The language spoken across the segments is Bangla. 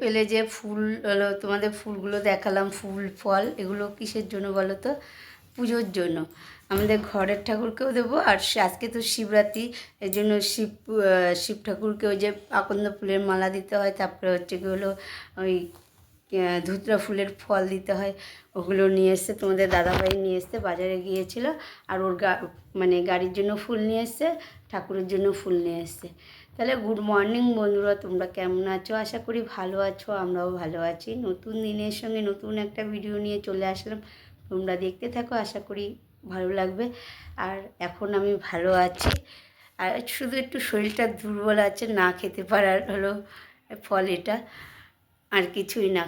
পেলে যে ফুল হলো তোমাদের ফুলগুলো দেখালাম, ফুল, ফল, এগুলো কিসের জন্য বলো তো? পুজোর জন্য। আমাদের ঘরের ঠাকুরকেও দেবো, আর আজকে তো শিবরাত্রি, এর জন্য শিব শিব ঠাকুরকেও যে আকন্দ ফুলের মালা দিতে হয়, তারপরে হচ্ছে কি হলো, ওই ধুতরা ফুলের ফল দিতে হয়। ওগুলো নিয়ে এসছে, তোমাদের দাদাভাই নিয়ে এসছে, বাজারে গিয়েছিল। আর ওর গা মানে গাড়ির জন্য ফুল নিয়ে এসছে, ঠাকুরের জন্য ফুল নিয়ে এসছে। তাহলে গুড মর্নিং বন্ধুরা, তোমরা কেমন আছো? আশা করি ভালো আছো, আমরাও ভালো আছি। নতুন দিনের সঙ্গে নতুন একটা ভিডিও নিয়ে চলে আসলাম। তোমরা দেখতে থাকো, আশা করি ভালো লাগবে। আর এখন আমি ভালো আছি। আর শুধু একটু শরীরটা দুর্বল আছে, না খেতে পারার হলো ফল এটা। আর কিছুই না।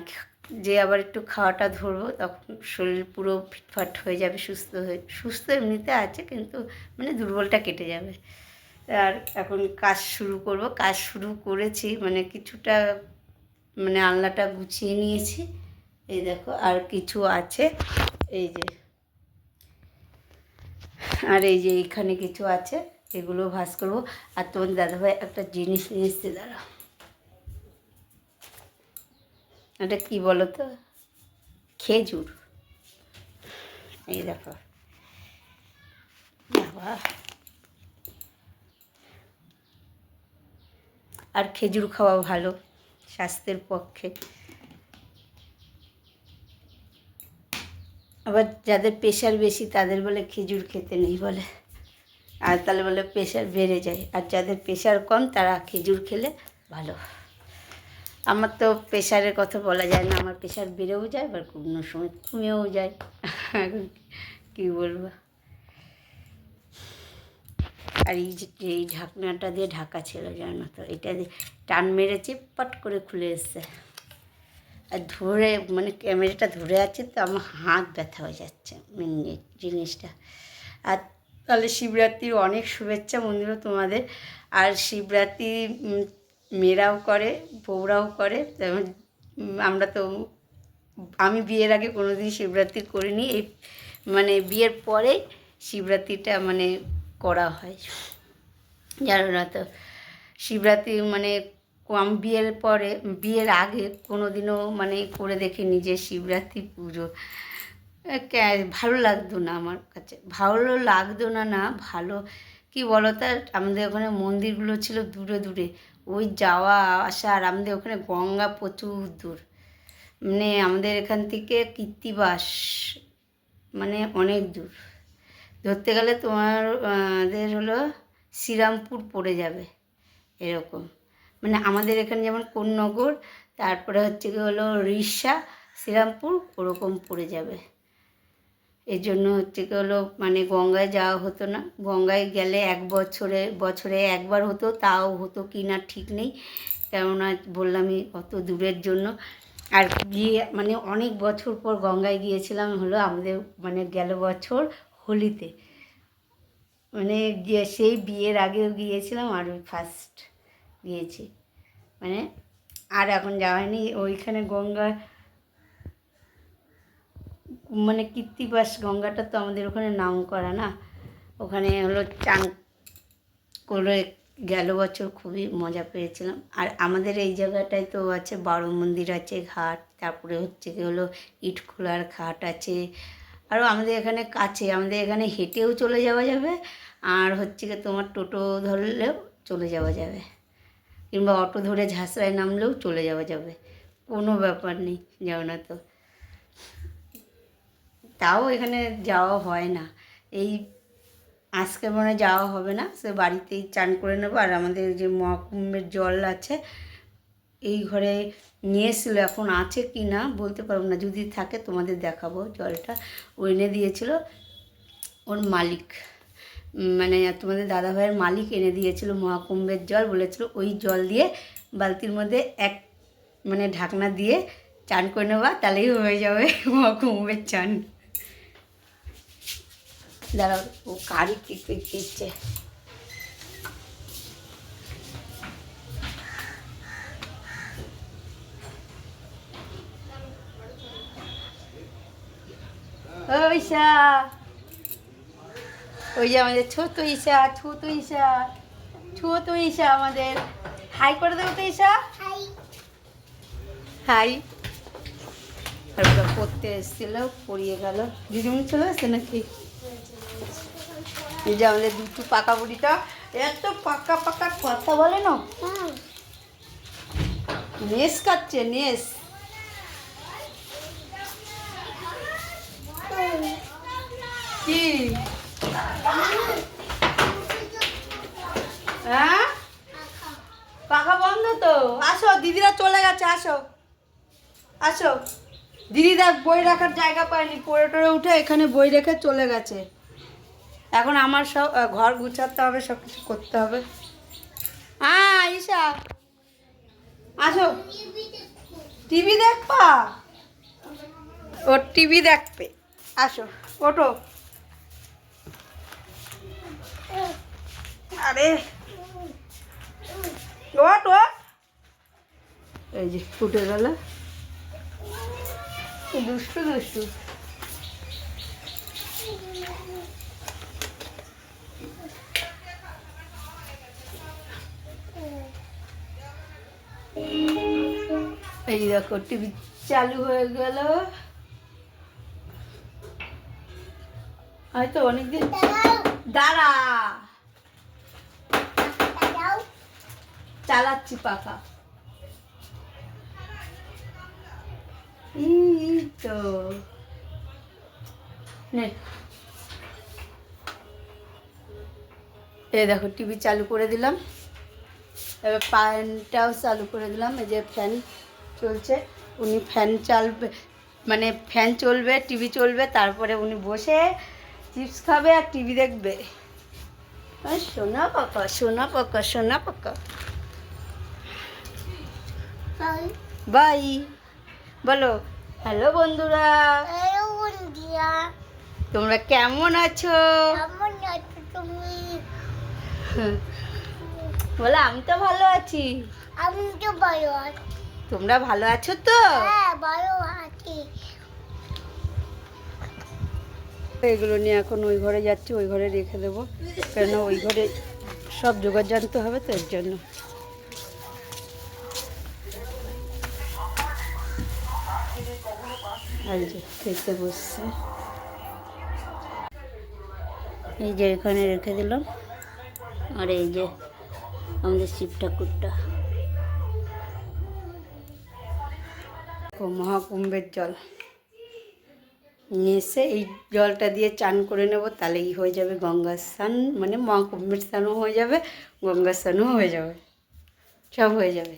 যে আবার একটু খাওয়াটা ধরবো, তখন শরীর পুরো ফিটফাট হয়ে যাবে, সুস্থ হয়ে, সুস্থ এমনিতে আছে কিন্তু মানে দুর্বলটা কেটে যাবে। আর এখন কাজ শুরু করব। কাজ শুরু করেছি মানে কিছুটা মানে আলনাটা গুছিয়ে নিয়েছি। এই দেখো, আর কিছু আছে। এই যে, আর এই যে এখানে কিছু আছে, এগুলো ভাস করব। আর তোমার দাদাভাই একটা জিনিস নিয়ে এসছে দাঁড়া এটা কি বলো তো খেজুর। এই দেখো। আর খেজুর খাওয়া ভালো, স্বাস্থ্যের পক্ষে। আবার যাদের প্রেশার বেশি, তাদের বলে খেজুর খেতে নেই বলে। আর তাহলে বলে প্রেশার বেড়ে যায়। আর যাদের প্রেশার কম, তারা খেজুর খেলে ভালো। আমার তো প্রেশারের কথা বলা যায় না, আমার প্রেশার বেড়েও যায়, আবার কোনো সময় কমেও যায়। এখন কী বলব? আর এই যে, এই ঢাকনাটা দিয়ে ঢাকা ছিল, জানো তো? এটা দিয়ে টান মেরেছি পট করে খুলে এসছে। আর ধরে মানে ক্যামেরাটা ধরে আছে তো, আমার হাত ব্যথা হয়ে যাচ্ছে মেন জিনিসটা। আর তাহলে শিবরাত্রির অনেক শুভেচ্ছা বন্ধুরা তোমাদের। আর শিবরাত্রি মেয়েরাও করে, বউরাও করে। আমরা তো, আমি বিয়ের আগে কোনোদিন শিবরাত্রি করিনি। এই মানে বিয়ের পরে শিবরাত্রিটা মানে করা হয়। জানো না তো? শিবরাত্রি মানে বিয়ের পরে, বিয়ের আগে কোনো দিনও মানে করে দেখিনি যে শিবরাত্রি পুজো। ভালো লাগতো না আমার কাছে। ভালো লাগতো না না, ভালো। কি বলো তা আমাদের ওখানে মন্দিরগুলো ছিল দূরে দূরে। ওই যাওয়া, আসা আর আমাদের ওখানে গঙ্গা প্রচুর দূর। মানে আমাদের এখান থেকে কীর্তিবাস মানে অনেক দূর। ধরতে গেলে তোমার, আমাদের হলো শ্রীরামপুর পড়ে যাবে, এরকম। মানে আমাদের এখানে যেমন কোন্নগর, তারপরে হচ্ছে কি হলো রিসা শ্রীরামপুর, ওরকম পড়ে যাবে। এর জন্য হচ্ছে কি হলো মানে গঙ্গায় যাওয়া হতো না। গঙ্গায় গেলে এক বছরে বছরে একবার হতো, তাও হতো কি না ঠিক নেই। কেননা বললামই অত দূরের জন্য। আর গিয়ে মানে অনেক বছর পর গঙ্গায় গিয়েছিলাম হলো আমাদের মানে গেল বছর হোলিতে। মানে গিয়ে সেই বিয়ের আগেও গিয়েছিলাম আর ওই ফার্স্ট গিয়েছি। মানে আর এখন যাওয়া হয়নি। ওইখানে গঙ্গা মানে কীর্তিবাস গঙ্গাটা তো আমাদের ওখানে নাম করা না। ওখানে হলো চান করে গেল বছর খুবই মজা পেয়েছিলাম। আর আমাদের এই জায়গাটায় তো আছে বারো মন্দির আছে, ঘাট, তারপরে হচ্ছে কি হলো ইটখোলার ঘাট আছে। আরও আমাদের এখানে কাছে, আমাদের এখানে হেঁটেও চলে যাওয়া যাবে, আর হচ্ছে কি তোমার টোটো ধরলেও চলে যাওয়া যাবে। কিংবা অটো ধরে ঝাঁসড়ায় নামলেও চলে যাওয়া যাবে। কোনো ব্যাপার নেই, যাও না তো। তাও এখানে যাওয়া হয় না। এই আজকে মনে যাওয়া হবে না, সে বাড়িতেই চান করে নেব। আর আমাদের যে মহাকুম্ভের জল আছে, এই ঘরে নিয়ে এসেছিল, এখন আছে কি না বলতে পারব না। যদি থাকে তোমাদের দেখাবো জলটা। ও এনে দিয়েছিল ওর মালিক। মানে তোমাদের দাদাভাইয়ের মালিক এনে দিয়েছিল মহাকুম্ভের জল, বলেছিল ওই জল দিয়ে বালতির মধ্যে এক মানে ঢাকনা দিয়ে চান করে নেবা, তাহলেই হয়ে যাবে মহাকুম্ভের চান। দাঁড়াও ও কারি কি দিচ্ছে? ঈশা। ওই যে আমাদের ছোট ঈশা ছোট ঈশা ছোট ঈশা আমাদের। হাই করে দেবো তো ঈশা। হাই। আর পড়তে এসেছিল পড়িয়ে গেল। দিদিমণি চলে আসছে নাকি? এই যে আমাদের দুটো পাকা বুড়িটা এত পাকা পাকা কথা বলে না? নেস খাচ্ছে নেস কি? হ্যাঁ? পাখা বন্ধ তো? আসো দিদিরা চলে গেছে আসো। আসো। দিদি দেখ বই রাখার জায়গা পায়নি পড়ে টরে উঠে এখানে বই রেখে চলে গেছে। এখন আমার সব ঘর গুছাতে হবে সব কিছু করতে হবে। হ্যাঁ ঈশা। আসো। টিভি দেখবা? ওর টিভি দেখবে। আসো ওটো আরে। ওট ওট এই যে ফুটে গেল। দুষ্টু দুষ্টু। এই দেখো, টিভি চালু হয়ে গেল। হয়তো অনেকদিন দাঁড়া। চালাচ্ছি পাখা। তো। এই দেখো, টিভি চালু করে দিলাম। এবার ফ্যানটাও চালু করে দিলাম, এই যে ফ্যান। চলছে। উনি ফ্যান চালবে মানে ফ্যান চলবে টিভি চলবে তারপরে উনি বসে চিপস খাবে আর টিভি দেখবে। সোনা পাকা সোনা পাকা সোনা পাকা। বাই। বলো হ্যালো বন্ধুরা। তোমরা কেমন আছো? বলো আমি তো ভালো আছি। আমি তো ভালো আছি। তোমরা ভালো আছো তো? হ্যাঁ এগুলো নিয়ে এখন ওই ঘরে যাচ্ছি ওই ঘরে রেখে দেবো। কেন ওই ঘরে সব জোগাড় জানতে হবে তো এর জন্য। আর এই যে খেতে বসছে। এই যে এখানে রেখে দিলাম। আর এই যে আমাদের শিব ঠাকুরটা। ও মহাকুম্ভের জল। নিয়ে এই জলটা দিয়ে চান করে নেব, তাহলেই হয়ে যাবে গঙ্গা স্নান। মানে মহাকুম্ভের স্নানও হয়ে যাবে গঙ্গা স্নানও হয়ে যাবে। সব হয়ে যাবে।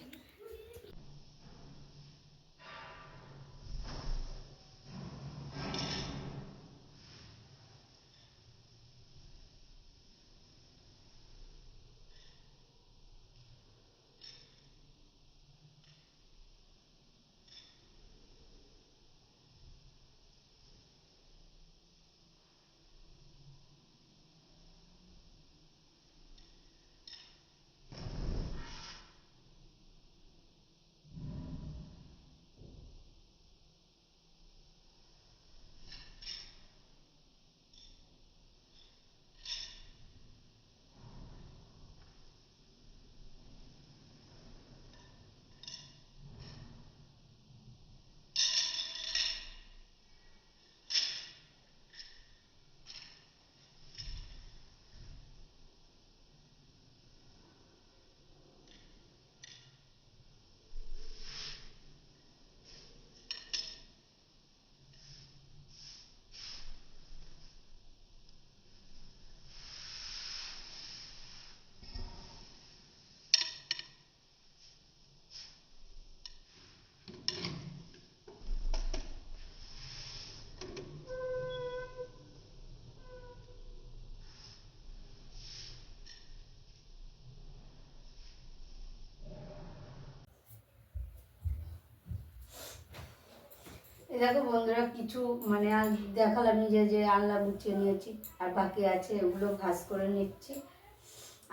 দেখো বন্ধুরা, কিছু মানে আর দেখালাম নিজে যে আনলাম গুছিয়ে নিয়েছি, আর বাকি আছে ওগুলো ভাস করে নিচ্ছি।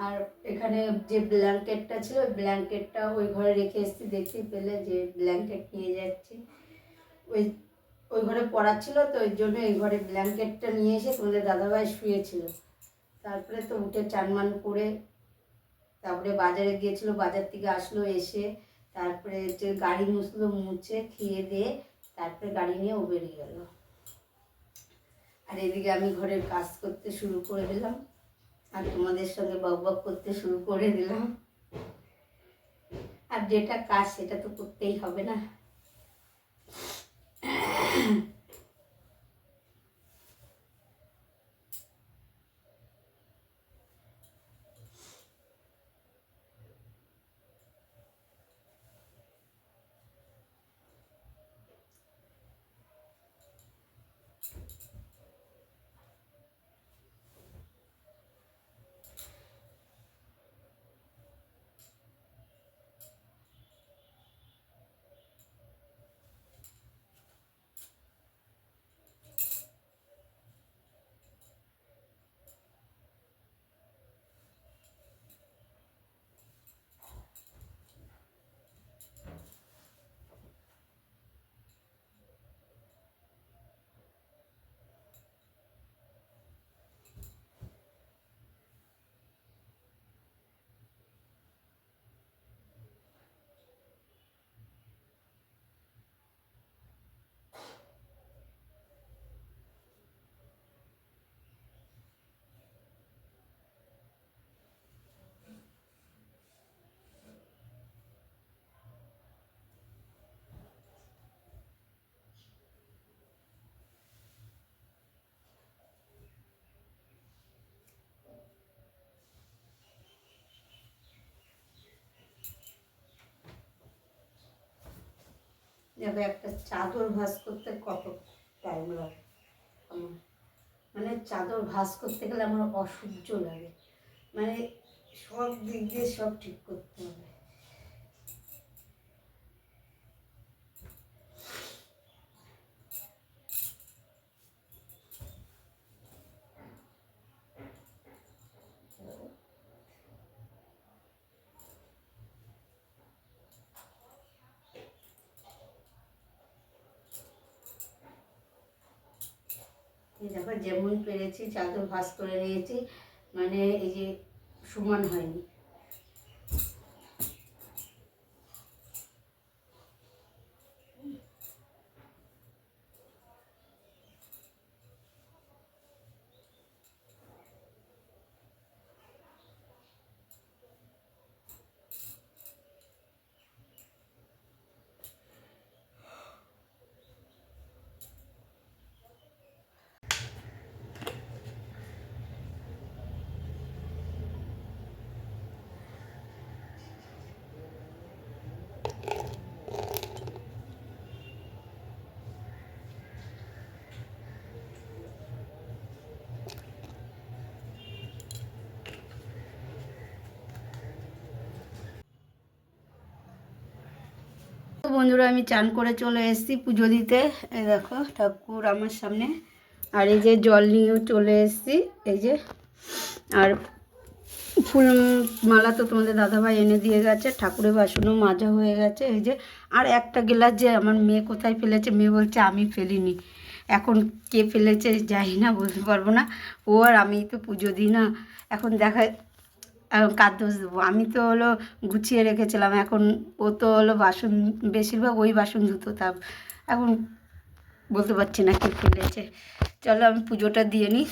আর এখানে যে ব্ল্যাঙ্কেটটা ছিল, ওই ব্ল্যাঙ্কেটটা ওই ঘরে রেখে এসেছি, দেখতেই পেলে যে ব্ল্যাঙ্কেট নিয়ে যাচ্ছি। ওই ওই ঘরে পড়া ছিল তো, ওই জন্য এই ঘরে ব্ল্যাঙ্কেটটা নিয়ে এসে তোমাদের দাদাভাই শুয়েছিল। তারপরে তো উঠে চানমান করে তারপরে বাজারে গিয়েছিল, বাজার থেকে আসলো এসে, তারপরে যে গাড়ি মুছলো, মুছে, খেয়ে দিয়ে তারপরে গাড়ি নিয়ে ও বেরিয়ে গেল। আর এদিকে আমি ঘরের কাজ করতে শুরু করে দিলাম। আর তোমাদের সঙ্গে বক বক করতে শুরু করে দিলাম। আর যেটা কাজ সেটা তো করতেই হবে না। দেখো, একটা চাদর ভাস করতে কত টাইম লাগে। আমার মানে চাদর ভাস করতে গেলে আমার অসহ্য লাগে। মানে সব দিক দিয়ে সব ঠিক করতে হবে এই দেখো যেমন পেরেছি চাদর ভাস করে নিয়েছি মানে এই যে সমান হয়নি। বন্ধুরা, আমি চান করে চলে এসেছি পুজো দিতে। এই দেখো, ঠাকুর আমার সামনে। আর এই যে জল নিয়েও চলে এসেছি, এই যে। আর ফুল মালা তো তোমাদের দাদাভাই এনে দিয়ে গেছে, ঠাকুরের বাসনও মাজা হয়ে গেছে, এই যে। আর একটা গ্লাস যে আমার মেয়ে কোথায় ফেলেছে, মেয়ে বলছে, আমি ফেলিনি। এখন কে ফেলেছে জানি না, বলতে পারব না। ও আর আমি তো পুজো দিই না। এখন দেখা কার দোষ দেবো আমি তো হলো গুছিয়ে রেখেছিলাম, এখন ও তো হলো বাসন, বেশিরভাগ ওই বাসন ধুতো, তা এখন বলতে পারছি না কে ফেলেছে চলো আমি পুজোটা দিয়ে নিই।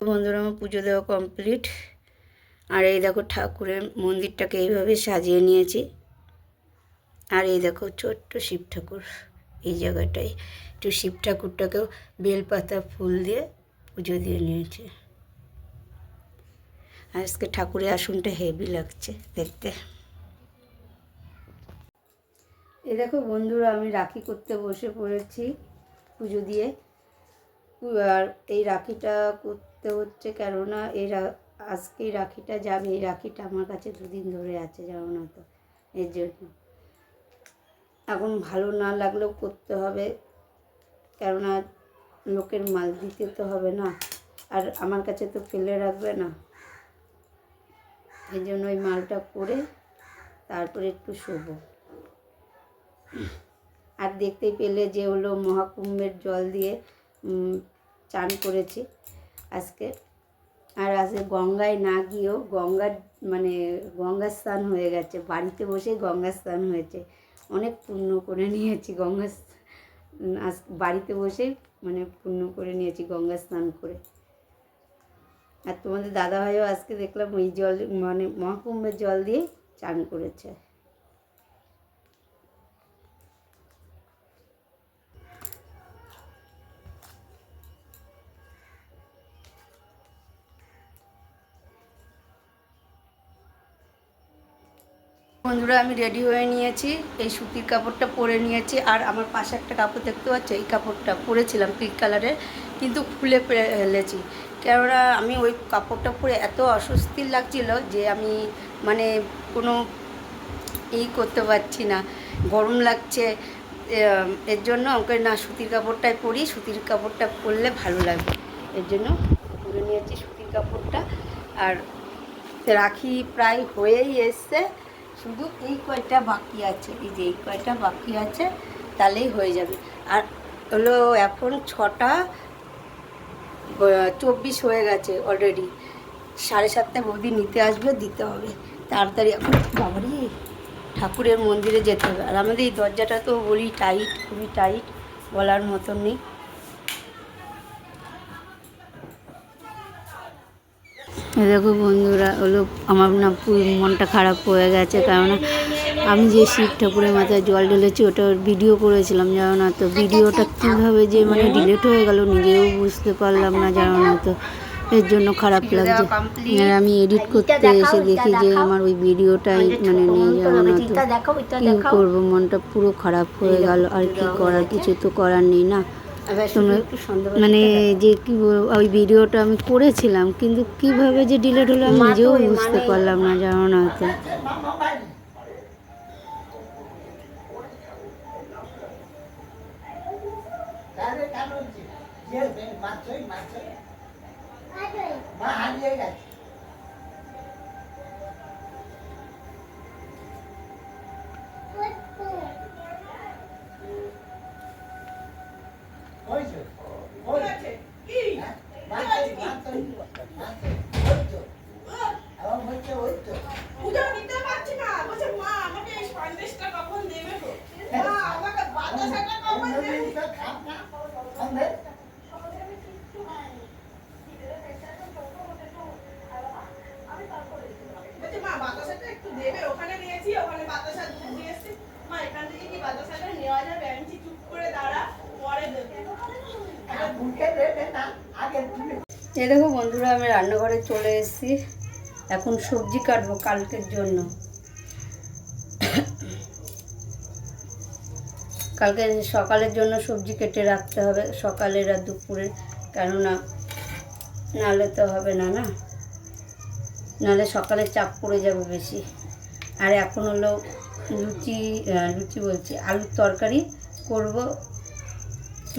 বন্ধুরা, আমার পুজো দেওয়া কমপ্লিট আর এই দেখো ঠাকুরের মন্দিরটাকে এইভাবে সাজিয়ে নিয়েছি। আর এই দেখো ছোট্ট শিব ঠাকুর এই জায়গাটায়। একটু শিব ঠাকুরটাকেও বেলপাতা ফুল দিয়ে পুজো দিয়ে নিয়েছে। আজকে ঠাকুরের আসনটা হেভি লাগছে দেখতে। এ দেখো বন্ধুরা, আমি রাখি করতে বসে পড়েছি পুজো দিয়ে। আর এই রাখিটা করতে হচ্ছে কেননা এই আজকে রাখিটা যাবে এই রাখিটা আমার কাছে দুদিন ধরে আছে জানো না তো? এর জন্য। এখন ভালো না লাগলেও করতে হবে। কেননা লোকের মাল দিতে তো হবে না। আর আমার কাছে তো ফেলে রাখবে না। এই জন্য ওই মালটা করে তারপরে একটু শোবো। আর দেখতেই পেলে যে হলো মহাকুম্ভের জল দিয়ে চান করেছি। আজকে। আর আজকে গঙ্গায় না গিয়েও গঙ্গার মানে গঙ্গা স্নান হয়ে গেছে। বাড়িতে বসেই গঙ্গা স্নান হয়েছে। অনেক পুণ্য করে নিয়েছি গঙ্গা আজ বাড়িতে বসেই মানে পুণ্য করে নিয়েছি গঙ্গা স্নান করে। আর তোমাদের দাদাভাইও আজকে দেখলাম ওই জল মানে মহাকুম্ভের জল দিয়ে চান করেছে। বন্ধুরা, আমি রেডি হয়ে নিয়েছি। এই সুতির কাপড়টা পরে নিয়েছি। আর আমার পাশে একটা কাপড় দেখতে পাচ্ছ? এই কাপড়টা পরেছিলাম পিঙ্ক কালারের কিন্তু খুলে ফেলেছি। কেননা, আমি ওই কাপড়টা পরে এত অস্বস্তির লাগছিল যে আমি মানে কোনো ই করতে পারছি না। গরম লাগছে এর জন্য আমাকে না সুতির কাপড়টাই পরি, সুতির কাপড়টা পরলে ভালো লাগবে এর জন্য পরে নিয়েছি সুতির কাপড়টা। আর রাখি প্রায় হয়েই এসছে। শুধু এই কয়টা বাকি আছে, এই যে এই কয়টা বাকি আছে, তাহলেই হয়ে যাবে। আর হলো এখন ছটা চব্বিশ হয়ে গেছে অলরেডি সাড়ে সাতটা বৌদি নিতে আসবে, দিতে হবে। তাড়াতাড়ি এখন বাবারি, ঠাকুরের মন্দিরে যেতে হবে। আর আমাদের এই দরজাটা তো বলি টাইট খুবই টাইট বলার মতন নেই। দেখো বন্ধুরা হলো আমার না মনটা খারাপ হয়ে গেছে কেননা আমি যে শিব ঠাকুরের মাথায় জল ঢেলেছি ওটা ভিডিও করেছিলাম জানো না? তো ভিডিওটা কীভাবে যে মানে ডিলেট হয়ে গেল নিজেও বুঝতে পারলাম না জানো না? তো এর জন্য খারাপ লাগছে। আর আমি এডিট করতে এসে দেখি যে আমার ওই ভিডিওটাই মানে নিয়ে যাব না তো কী করব? মনটা পুরো খারাপ হয়ে গেল আর কি করার? কিছু তো করার নেই না? মানে যে কি ওই ভিডিওটা আমি করেছিলাম কিন্তু কীভাবে যে ডিলেট হলো আমি নিজেও বুঝতে পারলাম না জানো না তো মা হারিয়ে গেছে হয়েছে হয়েছে কি মাছ মাছ হয়েছে আমার হয়েছে হয়েছে পূজা দিতে পারছি না বলছে মা আমাকে এই সন্দেশটা কখন দেবে গো মা আমাকে বাতাসাটা কখন দেবে বলছে মা বাতাসাটা একটু দেবে ওখানে নিয়েছি ওখানে বাতাসা দুধ দিয়ে এসছি মা এখান থেকে কি বাতাসাটা নেওয়া যাবে আমি বলছি, চুপ করে দাঁড়া পরে দেবে এই দেখো বন্ধুরা আমি রান্নাঘরে চলে এসেছি এখন সবজি কাটবো কালকের জন্য। কালকে সকালের জন্য সবজি কেটে রাখতে হবে, সকালের আর দুপুরে, কেননা নাহলে তো হবে না না? নাহলে সকালে চাপ পড়ে যাবে বেশি। আর এখন হলো লুচি লুচি বলছি, আলুর তরকারি করব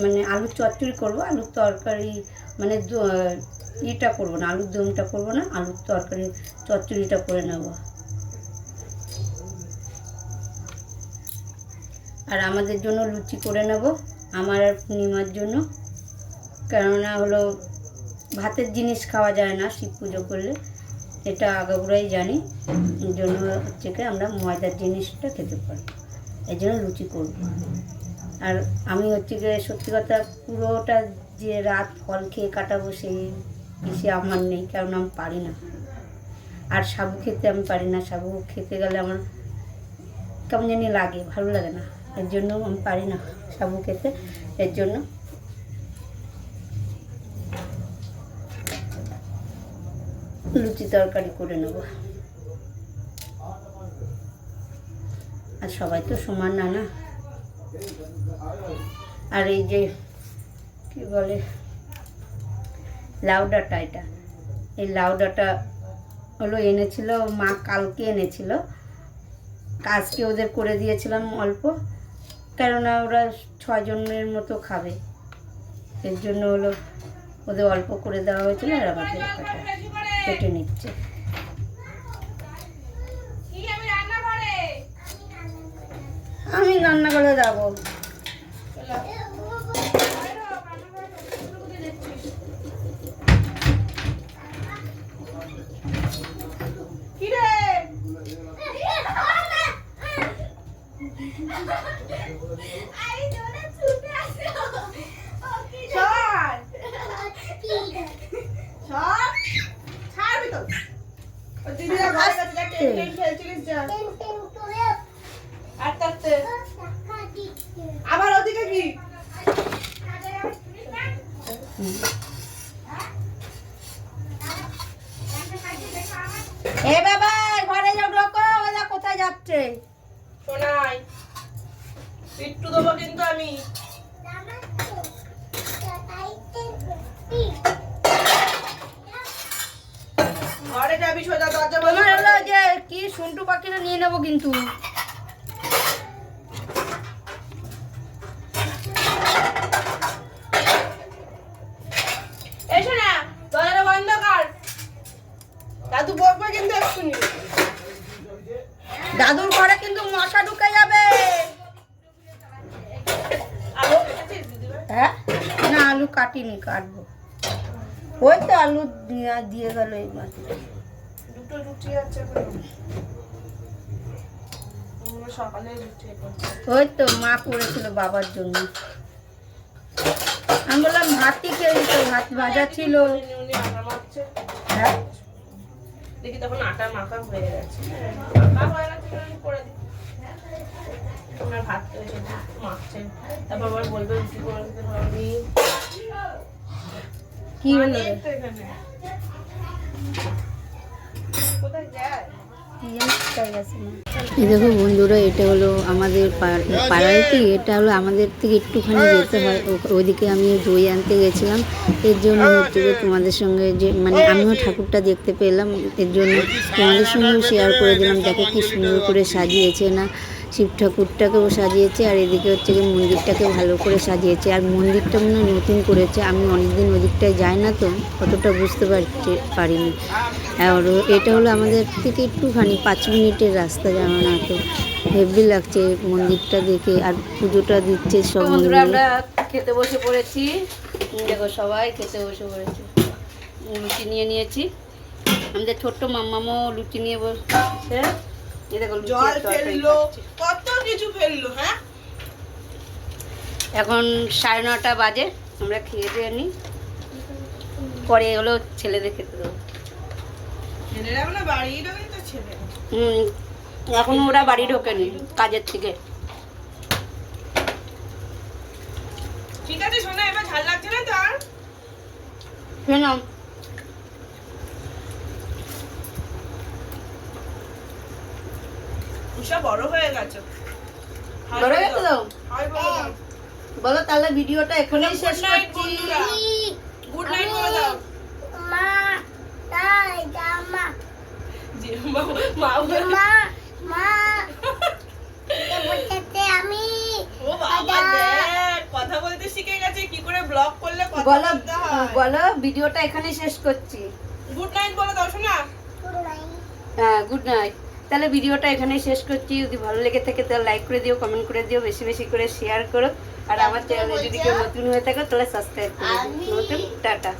মানে আলুর চচ্চড়ি করব, আলুর তরকারি মানে ইটা করব না, আলুর দমটা করব না, আলুর তরকারি চচ্চড়িটা করে নেব। আর আমাদের জন্য লুচি করে নেব, আমার আর পূর্ণিমার জন্য। কেননা হলো ভাতের জিনিস খাওয়া যায় না শিব পুজো করলে, এটা আগাগোড়াই জানি। জন্য হচ্ছে কি আমরা ময়দার জিনিসটা খেতে পারি এই জন্য লুচি করব। আর আমি হচ্ছে গিয়ে সত্যি কথা পুরোটা যে রাত ফল খেয়ে কাটাবো সেই বেশি আমার নেই, কারণ আমি পারি না। আর সাবু খেতে আমি পারি না। সাবু খেতে গেলে আমার কেমন জানি লাগে, ভালো লাগে না। এর জন্য আমি পারি না সাবু খেতে। এর জন্য লুচি তরকারি করে নেব। আর সবাই তো সমান না না? আর এই যে, কি বলে? লাউ ডাঁটা এটা। এই লাউ ডাঁটা হলো এনেছিল, মা কালকে এনেছিল। আজকে ওদের করে দিয়েছিলাম অল্প, কেননা ওরা ছজনের মতো খাবে। এর জন্য হলো ওদের অল্প করে দেওয়া হয়েছিল আর আমাদের কেটে নিচ্ছে। আমি রান্না করে আমি রান্না করে যাব কি রে ছাড় ছাড় ছাড়বি তো ও দিদিরা ঘরে গেছে যা টেন টেন খেলছিলিস যা আস্তে আস্তে আবার ওদিকে কি এ বাবা ঘরে যাও ঢোকো ওরা কোথায় যাচ্ছে সোনাই পিট্টু দেবো কিন্তু আমি। ঘরে যাবি সোজা দরজা বলো। কি সুন্টু পাখিটা নিয়ে নেব কিন্তু? দিয়ে দিয়ে গেল এই মাত্র দুটো রুটি আছে। সকালে রুটি ওই তো মা করেছিল বাবার জন্য। আমি বললাম ভাতই খেয়ে দিত ভাত ভাজা ছিল। হ্যাঁ? দেখি তখন আটা মাখা হয়ে গেছে। মাখা হয়ে ওনার ভাত তো মাখছে। তারপর আবার বলবে রুটি করে দিতে পারবি কি হলো রে? তো এখানে কোথায় যায় দেখো বন্ধুরা, এটা হলো আমাদের পা- পাড়ার কি এটা হলো আমাদের থেকে একটুখানি যেতে হয়। ওইদিকে আমি দই আনতে গেছিলাম। এর জন্য হচ্ছে যে তোমাদের সঙ্গে যে মানে আমিও ঠাকুরটা দেখতে পেলাম। এর জন্য তোমাদের সঙ্গেও শেয়ার করে দিলাম। দেখো কি সুন্দর করে সাজিয়েছে না। শিব ঠাকুরটাকেও সাজিয়েছে আর এদিকে হচ্ছে কি মন্দিরটাকে ভালো করে সাজিয়েছে। আর মন্দিরটা মনে নতুন করেছে। আমি অনেকদিন ওদিকটায় যাই না তো অতটা বুঝতে পারছি পারিনি। আর এটা হলো আমাদের থেকে একটুখানি পাঁচ মিনিটের রাস্তা জানো না তো। হেভি লাগছে মন্দিরটা দেখে আর পুজোটা দিচ্ছে সব বন্ধুরা আমরা খেতে বসে পড়েছি। দেখো সবাই খেতে বসে পড়েছি। লুচি নিয়ে নিয়েছি। আমাদের ছোট্ট মাম্মামও লুচি নিয়ে আর জল ফেলল কত কিছু ফেলল হ্যাঁ? এখন সাড়ে নটা বাজে আমরা খেয়ে দিয়ে নিই। পরে হলো ছেলেদের খেতে দেবো। হুম এখন ওরা বাড়ি ঢোকেনি কাজের থেকে। ঠিক আছে শোনা এবার ঝাল লাগছে না তো আর? শোনাম উষা বড় হয়ে গেছে। বড় হয়ে গেছে হাই বলো। তাহলে ভিডিওটা এখানেই Good শেষ night, করছি। গুড নাইট বলে দাও। জি, মা- মা বলে- ও বাবা কথা বলতে শিখে গেছে কি করে ব্লগ করলে কথা বলো বলতে হয়। বলো ভিডিওটা এখানেই শেষ করছি। গুড নাইট বলে দাও শোনা? হ্যাঁ গুড নাইট। তাহলে ভিডিওটা এখানেই শেষ করছি। যদি ভালো লেগে থাকে তাহলে লাইক করে দিও কমেন্ট করে দিও বেশি বেশি করে শেয়ার করো। আর আমার চ্যানেলে যদি কেউ নতুন হয়ে থাকো তাহলে সাবস্ক্রাইব করে দিও। নতুন? টাটা।